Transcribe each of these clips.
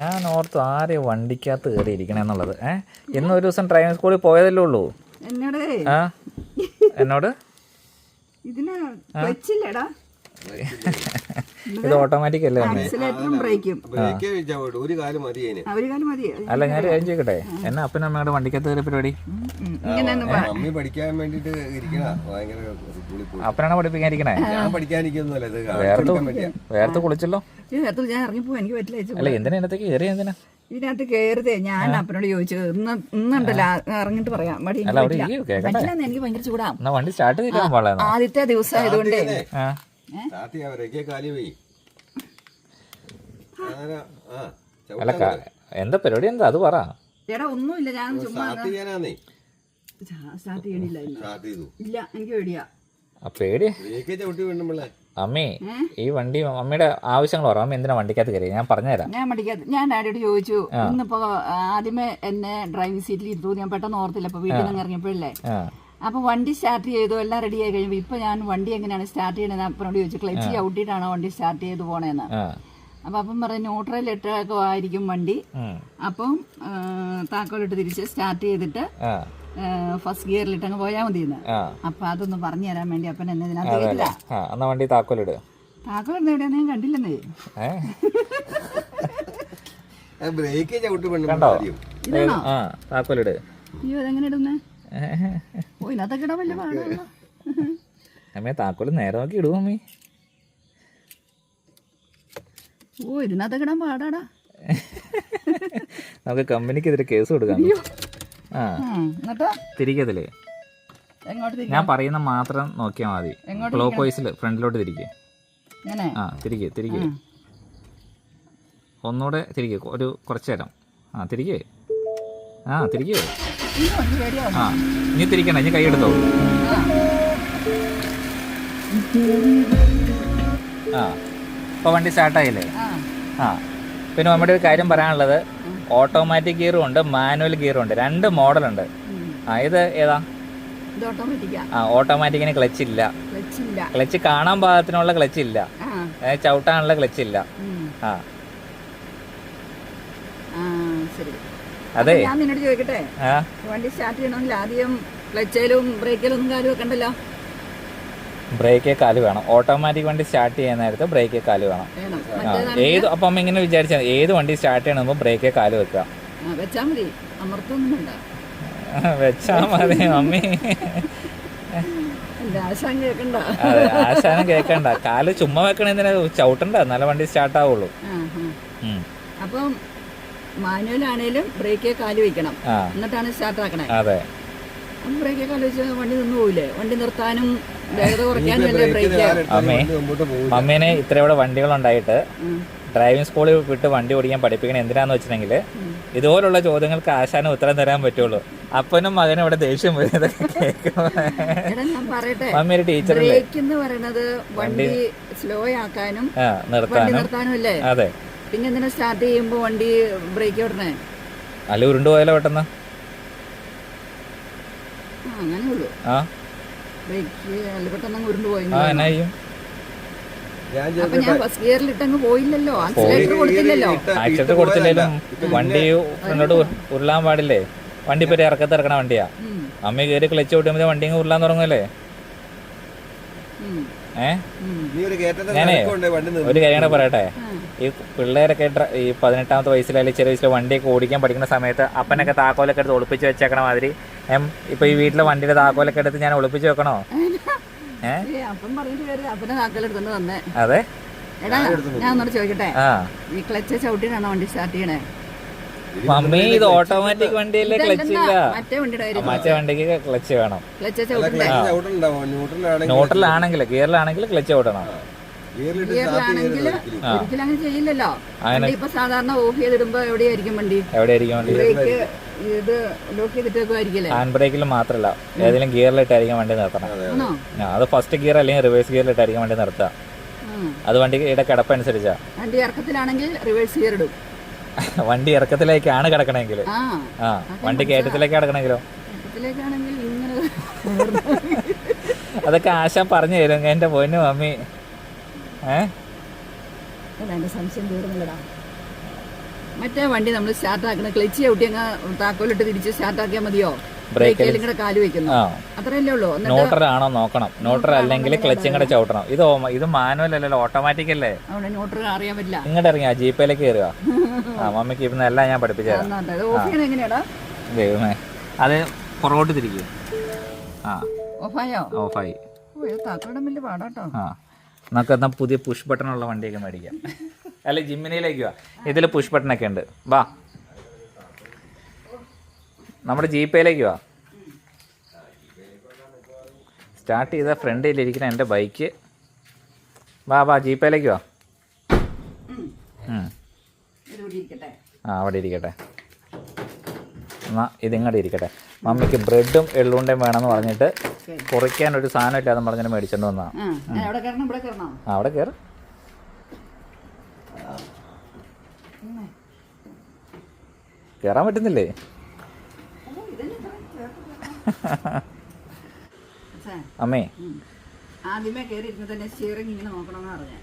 ഞാൻ ഓർത്തു ആരെ വണ്ടിക്കകത്ത് കയറിയിരിക്കണേ എന്നുള്ളത് ഏ? ഇന്ന് ഒരു ദിവസം ഡ്രൈവിംഗ് സ്കൂളിൽ പോയതല്ലേ ഉള്ളൂ? എന്നോട്. ആ? എന്നോട്? ഇതിന് ക്ലച്ചില്ലടാ. ഇത് ഓട്ടോമാറ്റിക് അല്ലേ ഒരു കാലം മതി അല്ല ഞാൻ കാര്യം ചോദിക്കട്ടെ? എന്നാ അപ്പനും അമ്മയുടെ വണ്ടിക്കകത്ത് വരെ പരിപാടി? ഉം. ഇങ്ങനെ ഒന്ന് പ- മമ്മി പഠിക്കാൻ വേണ്ടിട്ട് അപ്പനാണ് പഠിപ്പിക്കാനിരിക്കണേ? ഞാൻ പഠിക്കാനിരിക്കുന്നല്ല ഇത് വേർത്ത് വേർത്ത് കുളിച്ചല്ലോ? ഞാൻ ഇറങ്ങിപ്പോ എനിക്ക് പറ്റില്ല അല്ല എന്തിനാ ഇന്നത്തേക്ക് കയറി? എന്തിനാ? ഇതിനകത്ത് കയറുതേ. ഞാൻ അപ്പനോട് ചോദിച്ചു ഇന്ന് ഇന്നുണ്ടല്ലോ. ഇറങ്ങിട്ട് പറയാം. പറ്റില്ല. എനിക്ക് ഭയങ്കര ചൂടാ. ആദ്യത്തെ ദിവസം ആയതുകൊണ്ട്. അല്ല എന്താ പരിപാടി? എന്താ? അത് പറ. ചേട്ടാ ഒന്നുമില്ല ഞാൻ ചുമ്മാ സ്റ്റാർട്ട് ചെയ്യണില്ല ഇല്ല എനിക്ക് പേടിയാ. ആ പേടി. അമ്മേ ഈ വണ്ടി അമ്മയുടെ ആവശ്യങ്ങൾ പറ. അമ്മ എന്തിനാ വണ്ടിക്കകത്ത് കയറി ഞാൻ പറഞ്ഞുതരാം. ഞാൻ വണ്ടിക്കകത്ത് ഞാൻ ഡാഡിയോട് ചോദിച്ചു ഇന്നിപ്പോ ആദ്യമേ എന്നെ ഡ്രൈവിംഗ് സീറ്റിൽ ഇരുത്തു ഞാൻ പെട്ടെന്ന് ഓർത്തില്ല. അപ്പൊ വീട്ടിൽ നിന്ന് ഇറങ്ങിയപ്പോഴല്ലേ? ആ അപ്പൊ വണ്ടി സ്റ്റാർട്ട് ചെയ്തു എല്ലാം റെഡി ആയി കഴിയുമ്പോൾ ഇപ്പൊ ഞാൻ വണ്ടി എങ്ങനെയാണ് സ്റ്റാർട്ട് ചെയ്യണത് അപ്പനോട് ചോദിച്ചു ക്ലച്ച് ഔട്ടിട്ടാണോ വണ്ടി സ്റ്റാർട്ട് ചെയ്ത് പോണേന്ന്. അപ്പൊ അപ്പം പറഞ്ഞു ന്യൂട്രൽ ഇട്ടൊക്കെ ആയിരിക്കും വണ്ടി. അപ്പം താക്കോലിട്ട് തിരിച്ച് സ്റ്റാർട്ട് ചെയ്തിട്ട് ഫസ്റ്റ് ഗിയറിൽ ഇട്ടങ്ങ് പോയാൽ മതി അപ്പൊ അതൊന്ന് പറഞ്ഞു തരാൻ വേണ്ടി അപ്പൻ എന്നെ ഇതിനകത്ത് വണ്ടി താക്കോലിട് താക്കോൽ എവിടെയാ ഞാൻ കണ്ടില്ലെന്നേ. ബ്രേക്ക് ചവിട്ടി താക്കോലിട് അയ്യോ അതെങ്ങനെ ഇടുന്നേ? ഇതിനകത്തൊക്കെ ഇടാൻ വലിയ പാടാണല്ലോ. അമ്മേ താക്കോൽ നേരെ നോക്കി ഇടും അമ്മേ. ഓ ഇതിനകത്തൊക്കെ ഇടാൻ പാടാടാ. നമുക്ക് കമ്പനിക്കെതിരെ കേസ് കൊടുക്കാം ആ. തിരിക്കത്തില്ലേ? ഞാൻ പറയുന്ന മാത്രം നോക്കിയാൽ മതി. ക്ലോക്ക് വൈസിൽ ഫ്രണ്ടിലോട്ട് തിരിക്കുക ആ തിരികെ തിരികെ. ഒന്നുകൂടെ തിരികെ ഒരു കുറച്ച് നേരം. ആ തിരികെ ആ തിരികെ. ആ ഇനി തിരിക്കണ്ട ഇനി കൈ എടുത്തോ ആ. ഇപ്പോൾ വണ്ടി സ്റ്റാർട്ടായില്ലേ ആ. പിന്നെ നമ്മുടെ ഒരു കാര്യം പറയാനുള്ളത് ഓട്ടോമാറ്റിക് ഗിയറും ഉണ്ട് മാനുവൽ ഗിയറും ഉണ്ട് രണ്ട് മോഡലുണ്ട്. ആ ഇത് ഏതാ? ആ. ഓട്ടോമാറ്റിക്കിന് ക്ലച്ച് ഇല്ല. ക്ലച്ച് കാണാൻ പാകത്തിനുള്ള ക്ലച്ച് ഇല്ല. ചവിട്ടാനുള്ള ക്ലച്ച് ഇല്ല. ആ ശരി. അതെ. ഞാൻ നിന്നോട് ചോദിക്കട്ടെ? വണ്ടി സ്റ്റാർട്ട് ചെയ്യണമെങ്കിൽ ആദ്യം ക്ലച്ചേലും ബ്രേക്കിലും കാൽ വെക്കണ്ടല്ലോ? ബ്രേക്കേ കാൽ വേണം. ഓട്ടോമാറ്റിക് വണ്ടി സ്റ്റാർട്ട് ചെയ്യുന്ന നേരത്ത് ബ്രേക്കേ കാൽ വേണം. ഏത് അപ്പം അമ്മ ഇങ്ങനെ വിചാരിച്ചാൽ ഏത് വണ്ടി സ്റ്റാർട്ട് ചെയ്യണമെങ്കിൽ ബ്രേക്കേ കാൽ വെക്കുക. ആ, വെച്ചാ മതി. വേണ്ട. മതി മമ്മി അതെ ആശാനം കേക്കണ്ട. കാൽ ചുമ്മാ വെക്കണേന്തിനാ ചവിട്ടണ്ട. നല്ല വണ്ടി സ്റ്റാർട്ട് ആവുള്ളൂ. അപ്പം മാനുവൽ ആണേലും ബ്രേക്കേ കാൽ വെക്കണം. എന്നിട്ടാണ് സ്റ്റാർട്ട് ആക്കണേ. ബ്രേക്കേ കാൽ വെച്ചാൽ വണ്ടി നിന്ന് പോവില്ലേ? വണ്ടി നിർത്താനും വേഗത കുറയ്ക്കാനും അല്ലേ ബ്രേക്ക്? അമ്മേ. മുമ്പോട്ട് പോകും മമ്മീനെ ഇത്ര ഇവിടെ വണ്ടികളുണ്ടായിട്ട് ഡ്രൈവിംഗ് സ്കൂളിൽ വിട്ട് വണ്ടി ഓടിക്കാൻ പഠിപ്പിക്കണം എന്തിനാന്ന് വെച്ചിട്ടുണ്ടെങ്കിൽ ഇതുപോലുള്ള ചോദ്യങ്ങൾക്ക് ആശാനം ഉത്തരം തരാൻ പറ്റുള്ളൂ. അപ്പനും മകനും ഇവിടെ ദേഷ്യം വരുന്നത് കേൾക്കുമ്പോ. എടാ ഞാൻ പറയട്ടെ. മമ്മി ഒരു പറയണത് വണ്ടി സ്ലോ ആക്കാനും നിർത്താനും. നിർത്താനും അല്ലേ? അതെ. പിന്നെ എന്തിനാ സ്റ്റാർട്ട് ചെയ്യുമ്പോ വണ്ടി ബ്രേക്ക് വിടണേ അല്ല ഉരുണ്ട് പോയാലോ പെട്ടെന്ന്? ആ അങ്ങനെ ഉള്ളൂ. ആ. ബ്രേക്ക് അല്ല പെട്ടെന്ന് ഉരുണ്ട് പോയി. ആ എന്നാ ചെയ്യും? ഞാൻ അപ്പൊ ഞാൻ ഫസ്റ്റ് ഗിയറിൽ ഇട്ടങ്ങ് പോയില്ലല്ലോ. ആക്സിലേറ്റർ കൊടുത്തില്ലല്ലോ. വണ്ടി ഉരുളാൻ പാടില്ലേ? വണ്ടി ഇപ്പൊ ഇറക്കത്ത് ഇറക്കണ വണ്ടിയാ. അമ്മ കയറി ക്ലച്ച് ഓട്ടുമ്പോൾ വണ്ടി ഉരുളാൻ തുടങ്ങുമല്ലേ ഒരു ഞാനേ കാര്യം കൂടെ പറയട്ടെ. ഈ പിള്ളേരൊക്കെ ഈ പതിനെട്ടാമത്തെ വയസ്സിൽ അല്ലെങ്കിൽ ചെറിയ വയസ്സിൽ വണ്ടിയൊക്കെ ഓടിക്കാൻ പഠിക്കുന്ന സമയത്ത് അപ്പനൊക്കെ താക്കോലൊക്കെ എടുത്ത് ഒളിപ്പിച്ച് വെച്ചേക്കണ മാതിരി. എം ഇപ്പൊ ഈ വീട്ടിലെ വണ്ടിയുടെ താക്കോലൊക്കെ എടുത്ത് ഞാൻ ഒളിപ്പിച്ച് വെക്കണോ? അതെ? ഞാൻ ചോദിക്കട്ടെ? ആ. ഈ ക്ലച്ച് ചവിട്ടിയിട്ടാണോ വണ്ടി സ്റ്റാർട്ട് ചെയ്യണേ? മമ്മി ഇത് ഓട്ടോമാറ്റിക് വണ്ടിയല്ലേ ക്ലച്ച് ഇല്ല. മറ്റേ വണ്ടിക്ക് ക്ലച്ച് വേണം. ന്യൂട്രലാണെങ്കിൽ ഗിയറിലാണെങ്കിൽ ക്ലച്ച് ഓടണം ഒരിക്കലും. അങ്ങനെ. ചെയ്യില്ലല്ലോ ഇപ്പൊ സാധാരണ ഓഫ് ചെയ്തിടുമ്പോ എവിടെയായിരിക്കും വണ്ടി? എവിടെയായിരിക്കും വണ്ടി? ബ്രേക്ക് ഇത് ലോക്ക് ചെയ്തിട്ടേക്കും ആയിരിക്കില്ലേ ഹാൻഡ് ബ്രേക്കിൽ മാത്രല്ല. ഏതെങ്കിലും ഗിയറിലിട്ടായിരിക്കും വണ്ടി നിർത്തണം. ആ, അത് ഫസ്റ്റ് ഗിയർ അല്ലെങ്കിൽ റിവേഴ്സ് ഗിയറിലിട്ടായിരിക്കും വണ്ടി നിർത്തുക ആ. അത് വണ്ടിയുടെ കിടപ്പനുസരിച്ചാ വണ്ടി ഇറക്കത്തിലാണെങ്കിൽ റിവേഴ്സ് ഗിയർ ഇടും. വണ്ടി ഇറക്കത്തിലേക്കാണ് കിടക്കണമെങ്കിൽ ആ വണ്ടി കയറ്റത്തിലേക്ക് കിടക്കണമെങ്കിലോ അതൊക്കെ ആശാൻ പറഞ്ഞു തരും എന്റെ പൊന്നു മമ്മി. ഏ? അല്ല, എന്റെ സംശയം തീർന്നില്ലടാ. മറ്റേ വണ്ടി നമ്മൾ സ്റ്റാർട്ട് ആക്കണം ക്ലച്ച് ചവിട്ടി അങ്ങ് താക്കോലിട്ട് തിരിച്ച് സ്റ്റാർട്ട് ആക്കിയാൽ മതിയോ? ബ്രേക്കിലും കൂടെ കാൽ വെക്കുന്നു. ആ. അത്രയല്ലേ ഉള്ളൂ. എന്നിട്ട് ആണോ നോക്കണം. നോട്ടർ അല്ലെങ്കിൽ ക്ലച്ചും കൂടെ ചവിട്ടണം. ഇത് ഇത് മാനുവൽ അല്ലല്ലോ ഓട്ടോമാറ്റിക് അല്ലേ? അറിയാൻ പറ്റില്ല. ഇങ്ങോട്ട് ഇറങ്ങിയാ ജീപ്പയിലേക്ക് കയറുക ആ മമ്മിക്ക് ഇപ്പം എല്ലാം ഞാൻ പഠിപ്പിച്ചു എന്നാ ദൈവമേ. അത് പുറകോട്ട് തിരിക്കും. ആ. ഓഫായോ? ഓഫായി. ഓ ഇത് താക്കോലിടാൻ വലിയ പാടാട്ടോ. ആ. നമുക്ക് എന്നാൽ പുതിയ പുഷ് ബട്ടണുള്ള വണ്ടിയൊക്കെ മേടിക്കാം. അല്ല ജിമ്മിനിയിലേക്ക് വാ. ഇതിൽ പുഷ് ബട്ടണൊക്കെ ഉണ്ട്. വാ. നമ്മുടെ ജീപ്പയിലേക്ക് വാ. സ്റ്റാർട്ട് ചെയ്ത ഫ്രണ്ടിലിരിക്കുന്ന എന്റെ ബൈക്ക്. വാ വാ ജീപ്പയിലേക്ക് വാ. ആ അവിടെ ഇരിക്കട്ടെ. എന്നാ ഇതിങ്ങോട്ട് ഇരിക്കട്ടെ. മമ്മിക്ക് ബ്രെഡും എള്ളുണ്ടയും വേണമെന്ന് പറഞ്ഞിട്ട് കുറയ്ക്കാൻ ഒരു സാധനം ഇല്ലാതെ പറഞ്ഞിട്ട് മേടിച്ചോണ്ട് വന്നാ ആ, അവിടെ കയറി. കയറാൻ പറ്റുന്നില്ലേ? അമ്മേ. ആദ്യമേ കയറി ഇരുന്ന് തന്നെ സ്റ്റിയറിംഗ് ഇങ്ങനെ നോക്കണമെന്ന് പറഞ്ഞേ.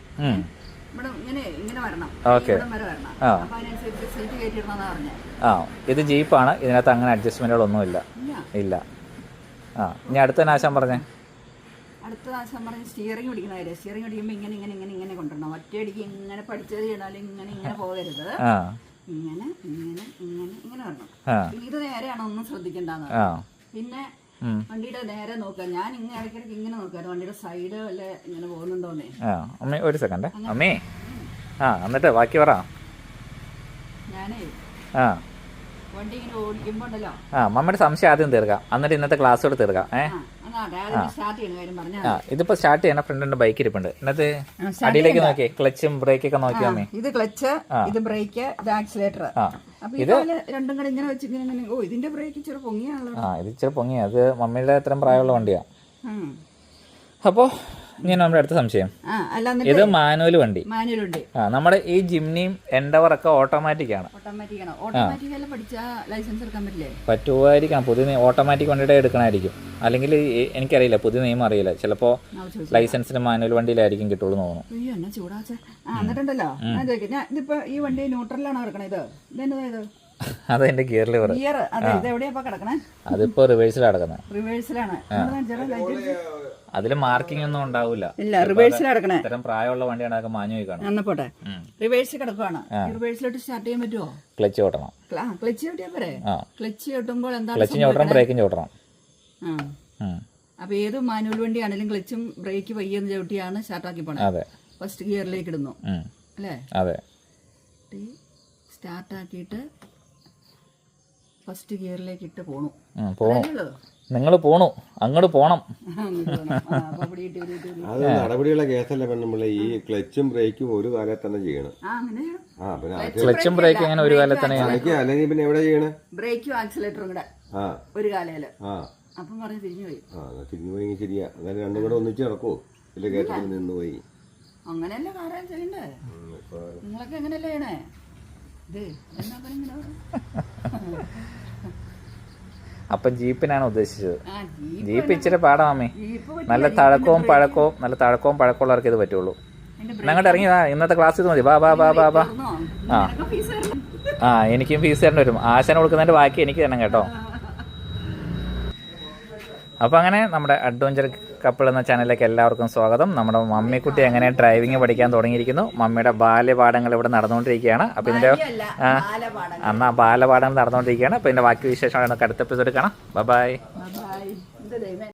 ഇത് ജീപ്പാണ് ഇതിനകത്ത് അങ്ങനെ അഡ്ജസ്റ്റ്മെന്റുകളൊന്നുമില്ല ഇല്ല. ഇല്ല. ആ ഇനി അടുത്ത നാശം പറഞ്ഞേ? അടുത്ത നാശം പറഞ്ഞ് സ്റ്റിയറിംഗ് പിടിക്കുന്ന കാര്യം സ്റ്റിയറിംഗ് പിടിക്കുമ്പോൾ ഇങ്ങനെ ഇങ്ങനെ ഇങ്ങനെ ഇങ്ങനെ കൊണ്ടുവരണം. ഒറ്റയടിക്ക് ഇങ്ങനെ പഠിച്ചത് ചെയ്താലും ഇങ്ങനെ ഇങ്ങനെ പോകരുത്. ഇങ്ങനെ ഇങ്ങനെ ഇങ്ങനെ ഇങ്ങനെ വരണം. ഇത് നേരെയാണോ ഒന്നും ശ്രദ്ധിക്കേണ്ടതാണ് പിന്നെ. വണ്ടിയുടെ നേരെ നോക്കുക. ഞാൻ ഇങ്ങനെ ഇടയ്ക്കിടയ്ക്ക് ഇങ്ങനെ നോക്കാറ് വണ്ടിയുടെ സൈഡ് വല്ല ഇങ്ങനെ പോകുന്നുണ്ടോന്നേ. ആ അമ്മേ ഒരു സെക്കൻഡ് അമ്മേ. ആ എന്നിട്ട് ബാക്കി പറ. ഞാനേ ആ. വണ്ടി ഇങ്ങനെ ഓടിക്കുമ്പോണ്ടല്ലോ. ആ മമ്മയുടെ സംശയം ആദ്യം തീർക്കാം. എന്നിട്ട് ഇന്നത്തെ ക്ലാസ്സോട് തീർക്കാം. ഏ? ആ ഇതിപ്പോ സ്റ്റാർട്ട് ചെയ്യണ ഫ്രണ്ടിന്റെ ബൈക്ക് ഇരിപ്പുണ്ട്. എന്നിട്ട് അടിയിലേക്ക് നോക്കിയേ ക്ലച്ചും ബ്രേക്കൊക്കെ നോക്കിയോ മതി ഇത് ക്ലച്ച് ഇത് ബ്രേക്ക് ഇത് ആക്സിലേറ്റർ ഇത് അപ്പൊ രണ്ടും കൂടെ ഇങ്ങനെ വെച്ച് ഇങ്ങനെ ഇങ്ങനെ ഓ ഇതിന്റെ ബ്രേക്ക് ഇച്ചിരി പൊങ്ങിയാണല്ലോ. ആ ഇത് ഇച്ചിരി പൊങ്ങിയാ അത് മമ്മിയുടെ അത്രയും പ്രായമുള്ള വണ്ടിയാ. ഉം. ഞാൻ നമ്മുടെ അടുത്ത സംശയം. ഇത് മാനുവൽ വണ്ടി? മാനുവൽ ആ നമ്മുടെ ഈ ജിംനിയും എൻഡവർ ഒക്കെ ഓട്ടോമാറ്റിക് ആണ്. പറ്റുമായിരിക്കണം. പുതിയ ഓട്ടോമാറ്റിക് വണ്ടിയുടെ എടുക്കണമായിരിക്കും. അല്ലെങ്കിൽ എനിക്കറിയില്ല പുതിയ നിയമം അറിയില്ല. ചിലപ്പോ ലൈസൻസിന് മാനുവൽ വണ്ടിയിലായിരിക്കും കിട്ടുള്ളൂ തോന്നുന്നു. ഇതിപ്പോ ഈ വണ്ടി ന്യൂട്രലാണ് കിടക്കണത് ഇത്? അതെന്റെ ഗിയറിൽ ഗിയർ അതിപ്പോ എവിടെയാ കിടക്കണേ റിവേഴ്സിലാണ് കിടക്കുന്നത് റിവേഴ്സിലാണ് അതിൽ മാർക്കിംഗ് ഒന്നും ഉണ്ടാവില്ല ഇല്ല കിടക്കണേ ഇത്തരം പ്രായമുള്ള വണ്ടിയാണ് അതൊക്കെ മാനുവൽ കാണും എന്നാ പോട്ടെ. റിവേഴ്സ് കിടക്കുവാണ്. റിവേഴ്സിലോട്ട് സ്റ്റാർട്ട് ചെയ്യാൻ പറ്റുമോ ക്ലച്ച് ഓട്ടണം ക്ലച്ച് ചവിട്ടിയാ പോരെ? ക്ലച്ച് ചവിട്ടുമ്പോൾ എന്താണ് ക്ലച്ച് ചോട്ടണം ബ്രേക്കും ഉം. അപ്പൊ ഏത് മാനുവൽ വണ്ടി ആണെങ്കിലും ക്ലച്ചും ബ്രേക്ക് വയ്യെന്ന് ചവിട്ടിയാണ് സ്റ്റാർട്ട് ആക്കി അതെ. ഫസ്റ്റ് ഗിയറിലേക്ക് ഇടുന്നു. അല്ലേ? അതെ. സ്റ്റാർട്ടാക്കിയിട്ട് ഫസ്റ്റ് ഗിയറിലേക്ക് ഇട്ട് പോണു. പോണു. നിങ്ങൾ പോണു. അങ്ങോട്ട് പോണം. അത് നടപടിയുള്ള കേസല്ല പെണ്ണുമ്പിള്ള ഈ ക്ലച്ചും ബ്രേക്കും ഒരു കാലത്ത് തന്നെ ചെയ്യണം. ആ പിന്നെ ക്ലച്ചും ബ്രേക്കും അങ്ങനെ ഒരു കാലത്ത് തന്നെ അല്ലെങ്കിൽ പിന്നെ എവിടെ ചെയ്യണം? ബ്രേക്കും ആക്സിലേറ്ററും കൂടെ. ആ. ഒരു കാലയിൽ ആ. അപ്പം പറഞ്ഞ് തിരിഞ്ഞു പോയി. ആ എന്നാ തിരിഞ്ഞു പോയി ശരിയാ. അങ്ങനെ രണ്ടും കൂടെ ഒന്നിച്ച് നടക്കോ ഇല്ല കയറ്റത്തിൽ നിന്ന് പോയി. അങ്ങനെയല്ലേ കാര്യം ചെയ്യണ്ടേ? നിങ്ങളൊക്കെ എങ്ങനെയല്ലേ ചെയ്യണേ? അപ്പം ജീപ്പിനാണ് ഉദ്ദേശിച്ചത്. ജീപ്പ് ഇച്ചിരി പാടാമേ നല്ല തഴക്കവും പഴക്കവും നല്ല തഴക്കവും പഴക്കമുള്ളവർക്ക് ഇത് പറ്റുള്ളൂ. ഞങ്ങളുടെ ഇറങ്ങിയതാ ഇന്നത്തെ ക്ലാസ് ഇത് മതി. ബാ ബാ ബാ ബാ ബാ ആ. ആ എനിക്കും ഫീസ് തരേണ്ടി വരും. ആശാന കൊടുക്കുന്നതിന്റെ ബാക്കി എനിക്ക് തരണം കേട്ടോ. അപ്പോൾ അങ്ങനെ നമ്മുടെ അഡ്വഞ്ചർ കപ്പിൾ എന്ന ചാനലിലേക്ക് എല്ലാവർക്കും സ്വാഗതം. നമ്മുടെ മമ്മിക്കുട്ടി എങ്ങനെ ഡ്രൈവിംഗ് പഠിക്കാൻ തുടങ്ങിയിരിക്കുന്നു? മമ്മിയുടെ ബാല്യപാഠങ്ങൾ ഇവിടെ നടന്നുകൊണ്ടിരിക്കുകയാണ്. അപ്പോൾ ഇതിന്റെ എന്നാ ബാലപാഠങ്ങൾ നടന്നുകൊണ്ടിരിക്കുകയാണ്. അപ്പോൾ ഇതിന്റെ ബാക്കി വിശേഷങ്ങൾ നമുക്ക് അടുത്ത എപ്പിസോഡ് കാണാം. ബൈ